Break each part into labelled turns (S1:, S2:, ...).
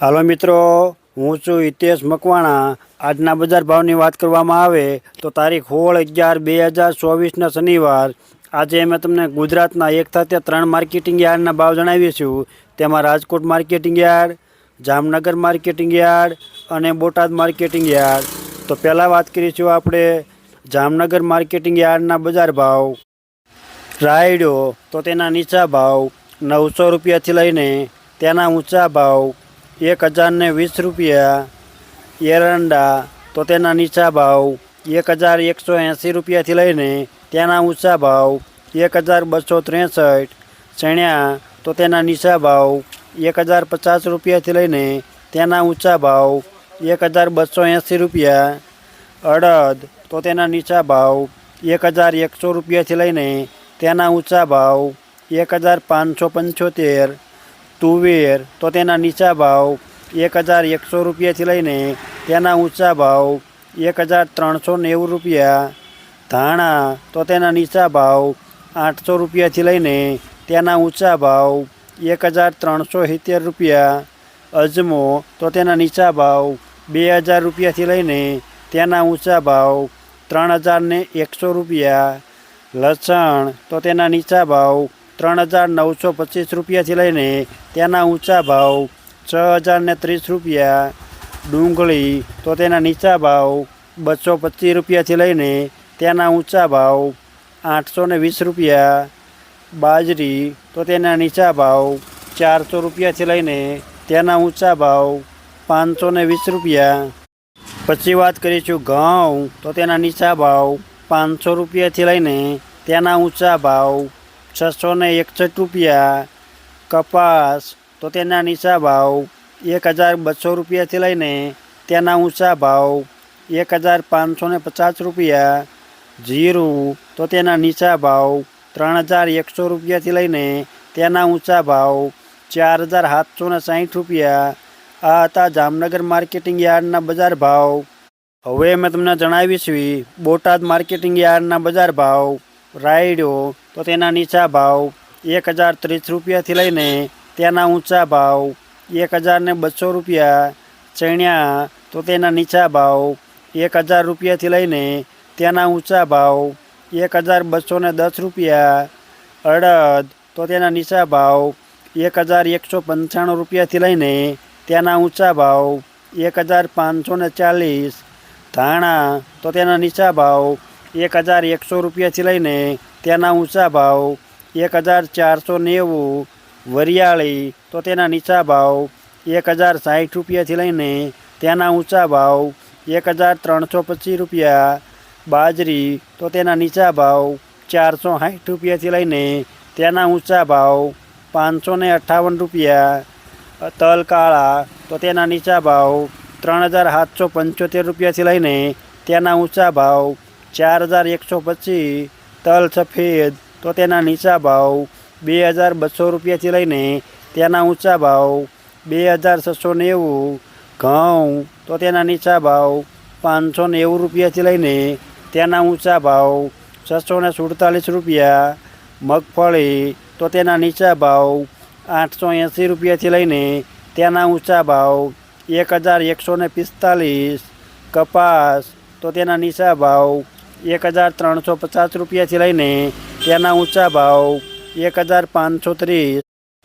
S1: હાલો મિત્રો, હું છું હિતેશ મકવાણા. આજના બજાર ભાવની વાત કરવામાં આવે તો તારીખ સોળ અગિયાર બે હજાર ચોવીસના શનિવાર. આજે અમે તમને ગુજરાતના એક સાથે ત્રણ માર્કેટિંગ યાર્ડના ભાવ જણાવીશું તેમાં Rajkot marketing yard, Jamnagar marketing yard અને બોટાદ માર્કેટિંગ યાર્ડ. તો પહેલાં વાત કરીશું આપણે જામનગર માર્કેટિંગ યાર્ડના બજાર ભાવ. રાયડો તો તેના નીચા ભાવ નવસો રૂપિયાથી લઈને તેના ઊંચા ભાવ એક હજારને વીસ રૂપિયા એરંડા તો તેના નીચા ભાવ એક હજાર એકસો એંસી રૂપિયાથી લઈને તેના ઊંચા ભાવ એક હજાર બસો ત્રેસઠ ચણ્યા તો તેના નીચા ભાવ એક હજાર પચાસ રૂપિયાથી લઈને તેના ઊંચા ભાવ એક હજાર બસો એંસી રૂપિયા અડદ તો તેના નીચા ભાવ એક હજાર એકસો રૂપિયાથી લઈને તેના ઊંચા ભાવ એક હજાર પાંચસો પંચોતેર તુવેર તો તેના નીચા ભાવ એક હજાર એકસો રૂપિયાથી લઈને તેના ઊંચા ભાવ એક હજાર ત્રણસો નેવું રૂપિયા. ધાણા, તો તેના નીચા ભાવ આઠસો રૂપિયાથી લઈને તેના ઊંચા ભાવ એક હજાર ત્રણસો સિત્તેર રૂપિયા. અજમો, તો તેના નીચા ભાવ બે હજાર રૂપિયાથી લઈને તેના ઊંચા ભાવ ત્રણ હજારને એકસો રૂપિયા. લસણ, તો તેના નીચા ભાવ ત્રણ હજાર નવસો પચીસ રૂપિયાથી લઈને તેના ઊંચા ભાવ છ હજારને ત્રીસ રૂપિયા. ડુંગળી તો તેના નીચા ભાવ બસો પચીસ રૂપિયાથી લઈને તેના ઊંચા ભાવ આઠસો ને વીસ રૂપિયા. બાજરી તો તેના નીચા ભાવ ચારસો રૂપિયાથી લઈને તેના ઊંચા ભાવ પાંચસો ને વીસ રૂપિયા. પછી વાત કરીશું ઘઉં તો તેના નીચા ભાવ પાંચસો રૂપિયાથી લઈને તેના ઊંચા ભાવ છસો ને એકસઠ રૂપિયા કપાસ તો તેના નીચા ભાવ એક હજાર બસો રૂપિયાથી લઈને તેના ઊંચા ભાવ એક હજાર પાંચસો ને પચાસ રૂપિયા જીરું તો તેના નીચા ભાવ ત્રણ હજાર એકસો રૂપિયાથી લઈને તેના ઊંચા ભાવ ચાર હજાર સાતસો ને સાહીઠ રૂપિયા આ હતા જામનગર માર્કેટિંગ યાર્ડના બજાર ભાવ હવે મેં તમને જણાવીશું બોટાદ માર્કેટિંગ યાર્ડના બજાર ભાવ રાયડો તો તેના નીચા ભાવ એક હજાર ત્રીસ રૂપિયાથી લઈને તેના ઊંચા ભાવ એક હજાર ને બસો રૂપિયા ચણ્યા તો તેના નીચા ભાવ એક હજાર રૂપિયાથી લઈને તેના ઊંચા ભાવ એક હજાર બસો ને દસ રૂપિયા અડદ તો તેના નીચા ભાવ એક હજાર એકસો પંચાણું રૂપિયાથી લઈને તેના ઊંચા ભાવ એક હજાર પાંચસો ને ચાલીસ ધાણા તો તેના નીચા ભાવ એક હજાર એકસો રૂપિયાથી લઈને તેના ઊંચા ભાવ એક હજાર ચારસો નેવું વરિયાળી તો તેના નીચા ભાવ એક હજાર સાઠ રૂપિયાથી લઈને તેના ઊંચા ભાવ એક હજાર ત્રણસો પચીસ રૂપિયા બાજરી તો તેના નીચા ભાવ ચારસો સાઠ રૂપિયાથી લઈને તેના ઊંચા ભાવ પાંચસો ને અઠ્ઠાવન રૂપિયા તલ કાળા તો તેના નીચા ભાવ ત્રણ હજાર સાતસો પંચોતેર રૂપિયાથી લઈને તેના ઊંચા ભાવ ચાર હજાર એકસો પચીસ, તલ સફેદ, તો તેના નીચા ભાવ બે હજાર બસો રૂપિયાથી લઈને તેના ઊંચા ભાવ બે હજાર છસો નેવું, ઘઉં, તો તેના નીચા ભાવ પાંચસો નેવું રૂપિયાથી લઈને તેના ઊંચા ભાવ છસો ને સુડતાલીસ રૂપિયા, મગફળી, તો તેના નીચા ભાવ આઠસો એંસી રૂપિયાથી લઈને તેના ઊંચા ભાવ એક હજાર એકસો ને પિસ્તાલીસ, કપાસ, તો તેના નીચા ભાવ એક હજાર ત્રણસો પચાસ રૂપિયાથી લઈને તેના ઊંચા ભાવ એક હજાર પાંચસો ત્રીસ.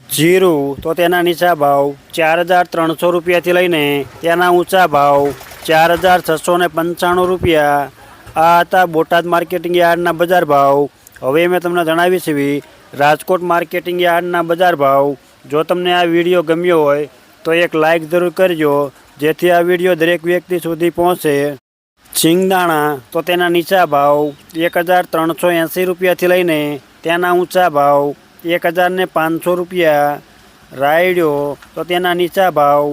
S1: જીરું તો તેના નીચા ભાવ ચાર હજાર ત્રણસો રૂપિયાથી લઈને તેના ઊંચા ભાવ ચાર હજાર છસો ને પંચાણું રૂપિયા. આ હતા બોટાદ માર્કેટિંગ યાર્ડના બજાર ભાવ. હવે મેં તમને જણાવી છે રાજકોટ માર્કેટિંગ યાર્ડના બજાર ભાવ. જો તમને આ વીડિયો ગમ્યો હોય તો એક લાઈક જરૂર કરજો, જેથી આ વીડિયો દરેક વ્યક્તિ સુધી પહોંચે. સિંગદાણા તો તેના નીચા ભાવ એક હજાર ત્રણસો એંસી રૂપિયાથી લઈને તેના ઊંચા ભાવ એક હજાર ને પાંચસો રૂપિયા. રાયડ્યો તો તેના નીચા ભાવ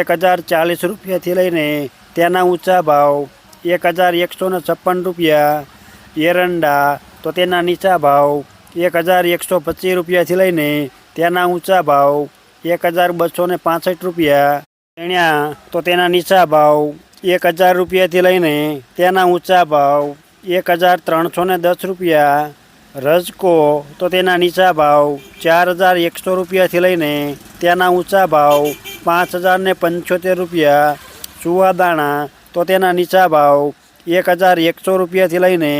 S1: એક હજાર ચાલીસ રૂપિયાથી લઈને તેના ઊંચા ભાવ એક હજાર એકસો ને છપ્પન રૂપિયા. એરંડા, તો તેના નીચા ભાવ એક હજાર એકસો પચીસ રૂપિયાથી લઈને તેના ઊંચા ભાવ એક હજાર બસો ને પાસઠ રૂપિયા. ચણ્યા, તો તેના નીચા ભાવ એક હજાર રૂપિયાથી લઈને તેના ઊંચા ભાવ એક હજાર ત્રણસો ને દસ રૂપિયા રજકો તો તેના નીચા ભાવ ચાર હજાર એકસો રૂપિયાથી લઈને તેના ઊંચા ભાવ પાંચ હજાર ને પંચોતેર રૂપિયા સુવાદાણા તો તેના નીચા ભાવ એક હજાર એકસો રૂપિયાથી લઈને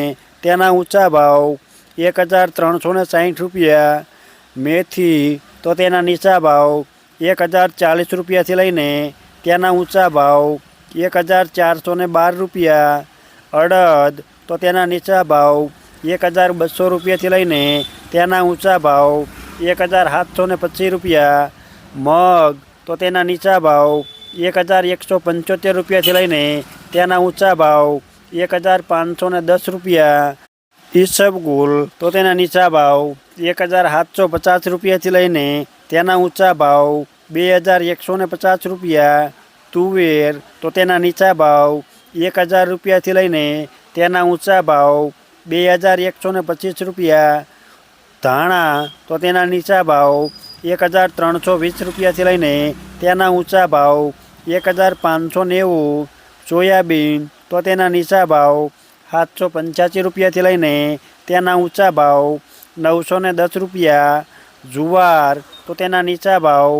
S1: તેના ઊંચા ભાવ એક હજાર ત્રણસો ને સાઠ રૂપિયા મેથી તો તેના નીચા ભાવ એક હજાર ચાલીસ રૂપિયાથી લઈને તેના ઊંચા ભાવ એક હજાર ચારસો ને બાર રૂપિયા અડદ તો તેના નીચા ભાવ એક હજાર બસો રૂપિયાથી લઈને તેના ઊંચા ભાવ એક હજાર સાતસો ને પચીસ રૂપિયા મગ તો તેના નીચા ભાવ એક હજાર એકસો પંચોતેર રૂપિયાથી લઈને તેના ઊંચા ભાવ એક હજાર પાંચસો ને દસ રૂપિયા ઈસબગુલ તો તેના નીચા ભાવ એક હજાર સાતસો પચાસ રૂપિયાથી લઈને તેના ઊંચા ભાવ બે હજાર એકસો ને પચાસ રૂપિયા તુવેર તો તેના નીચા ભાવ એક હજાર રૂપિયાથી લઈને તેના ઊંચા ભાવ બે હજાર એકસો ને પચીસ રૂપિયા ધાણા તો તેના નીચા ભાવ એક હજાર ત્રણસો વીસ રૂપિયાથી લઈને તેના ઊંચા ભાવ એક હજાર પાંચસો નેવું સોયાબીન તો તેના નીચા ભાવ સાતસો પંચ્યાસી રૂપિયાથી લઈને તેના ઊંચા ભાવ નવસો ને દસ રૂપિયા જુવાર તો તેના નીચા ભાવ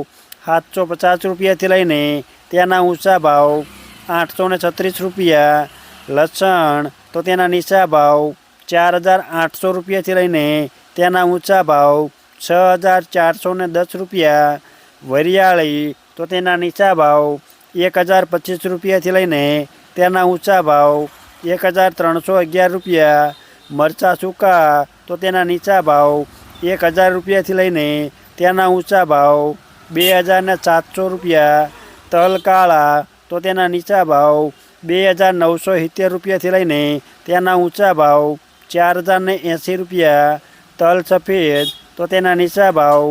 S1: સાતસો પચાસ રૂપિયાથી લઈને તેના ઊંચા ભાવ આઠસો ને છત્રીસ રૂપિયા, લસણ તો તેના નીચા ભાવ ચાર હજાર આઠસો રૂપિયાથી લઈને તેના ઊંચા ભાવ છ હજાર ચારસો ને દસ રૂપિયા, વરિયાળી તો તેના નીચા ભાવ એક હજાર પચીસ રૂપિયાથી લઈને તેના ઊંચા ભાવ એક હજાર ત્રણસો અગિયાર રૂપિયા, મરચાં સૂકા તો તેના નીચા ભાવ એક હજાર રૂપિયાથી લઈને તેના ઊંચા ભાવ બે હજાર ને સાતસો રૂપિયા તલ કાળા તો તેના નીચા ભાવ બે હજાર નવસો સિત્તેર રૂપિયાથી લઈને તેના ઊંચા ભાવ ચાર હજારને એંસી રૂપિયા. તલ સફેદ, તો તેના નીચા ભાવ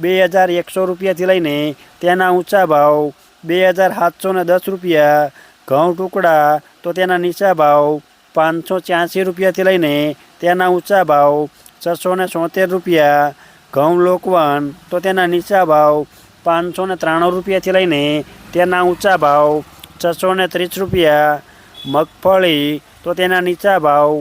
S1: બે હજાર એકસો રૂપિયાથી લઈને તેના ઊંચા ભાવ બે હજાર સાતસો ને દસ રૂપિયા. ઘઉં ટુકડા, તો તેના નીચા ભાવ પાંચસો ત્યાંસી રૂપિયાથી લઈને તેના ઊંચા ભાવ છસો ને સોતેર રૂપિયા. ઘઉં લોકવન, તો તેના નીચા ભાવ પાંચસો ને ત્રાણું રૂપિયાથી લઈને તેના ઊંચા ભાવ છસો ને ત્રીસ રૂપિયા મગફળી તો તેના નીચા ભાવ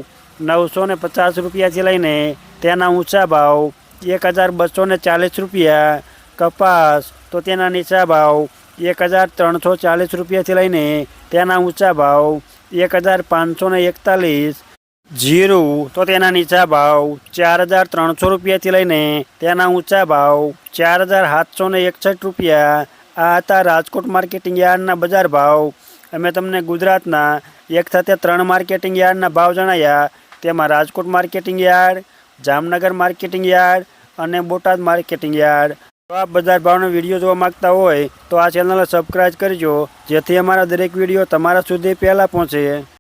S1: નવસો ને પચાસ રૂપિયાથી લઈને તેના ઊંચા ભાવ એક હજાર બસો ને ચાલીસ રૂપિયા કપાસ તો તેના નીચા ભાવ એક હજાર ત્રણસો ચાલીસ રૂપિયાથી લઈને તેના ઊંચા ભાવ એક હજાર પાંચસો ને એકતાલીસ જીરું તો તેના નીચા ભાવ ચાર હજાર ત્રણસો રૂપિયાથી લઈને તેના ઊંચા ભાવ ચાર હજાર સાતસો ને એકસઠ રૂપિયા આ હતા રાજકોટ માર્કેટિંગ યાર્ડના બજાર ભાવ. અમે તમને ગુજરાતના એક સાથે ત્રણ માર્કેટિંગ યાર્ડના ભાવ જણાવ્યા તેમાં Rajkot marketing yard, Jamnagar marketing yard અને બોટાદ માર્કેટિંગ યાર્ડ. જો આપ બજાર ભાવનો વીડિયો જોવા માગતા હોય તો આ ચેનલને સબસ્ક્રાઈબ કરજો, જેથી અમારા દરેક વીડિયો તમારા સુધી પહેલાં પહોંચે.